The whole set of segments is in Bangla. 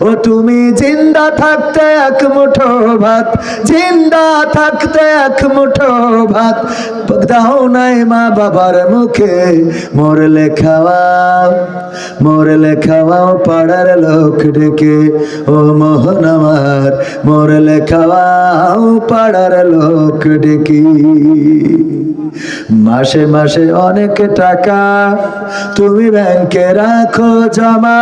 ও তুমি জিন্দা থাকতে এক মুঠো ভাত, জিন্দা থাকতে এক মুঠো ভাত। দাও নাই মা বাবার মুখে মরলে খাওয়াও মরলে খাওয়াও পাড়ার লোক ডেকে। ও মোহন আমার মরলে খাওয়াও পাড়ার লোক ডেকে। মাসে মাসে অনেক টাকা তুমি ব্যাংকে রাখো জমা।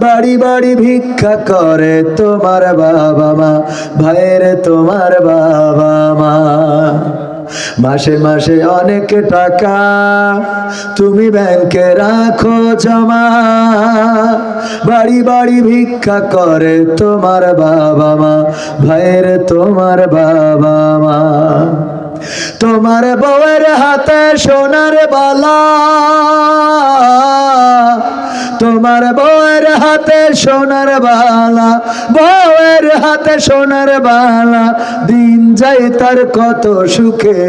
বাড়ি বাড়ি ভিক্ষা করে তোমার বাবা মা, ভাইয়ের তোমার বাবা মা। মাসে মাসে অনেক টাকা তুমি ব্যাংকে রাখো জমা। বাড়ি বাড়ি ভিক্ষা করে তোমার বাবা মা, ভাইয়ের তোমার বাবা মা। তোমার বউয়ের হাতে সোনার বালা। তোমার বউয়ের হাতে সোনার বালা, বউয়ের হাতে সোনার বালা। দিন যাই তার কত সুখে,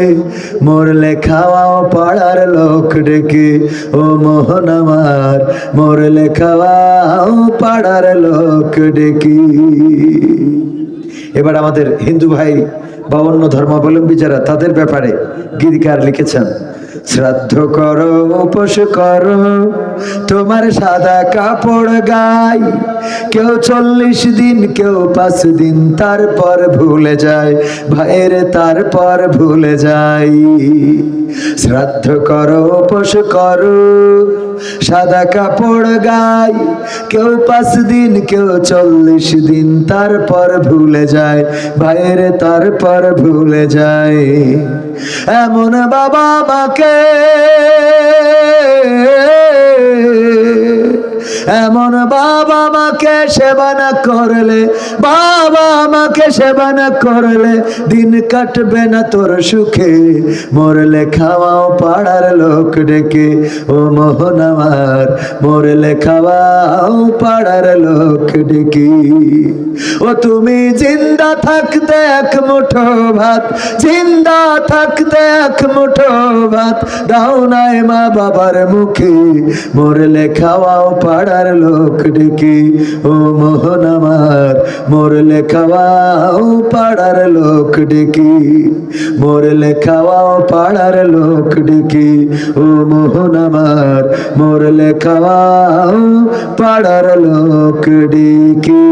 মরলে খাওয়াও পাড়ার লোক ডেকে। ও মোহন আমার, মরলে খাওয়াও পাড়ার লোক ডেকে। এবার আমাদের হিন্দু ভাই বা অন্য ধর্মাবলম্বী যারা তাদের ব্যাপারে গীতিকার লিখেছেন, শ্রাদ্ধ করো, উপোস করো, তোমার সাদা কাপড় গাই। কেউ চল্লিশ দিন, কেউ পাঁচ দিন, তারপর ভুলে যায়, ভাইয়ের তারপর ভুলে যায়। শ্রাদ্ধ করো, উপোস করো সাদা কাপড় গাই। কেউ পাঁচ দিন, কেউ চল্লিশ দিন, তারপর ভুলে যায়, ভাইয়ের তারপর ভুলে যায়। এমন বাবা মাকে, এমন বাবা মাকে সেবা না করলে, বাবা মাকে সেবা না করলে দিন কাটবে না তোর সুখে। মরলে খাওয়াও পাড়ার লোক ডেকে, ও মোহন আমার মরলে খাওয়াও পাড়ার লোক ডেকে। ও তুমি জিন্দা থাকতে এক মুঠো ভাত, জিন্দা থাকতে এক মুঠো ভাত দাও নাই মা বাবার মুখে। মরলে খাওয়াও পাড়ার লোক ডেকে। ও মোহন আমার মরলে খাওয়াও পাড়ার লোক ডেকে। মরলে খাওয়াও পাড়ার লোক ডেকে। ও মোহন আমার মরলে খাওয়াও পাড়ার লোক ডেকে।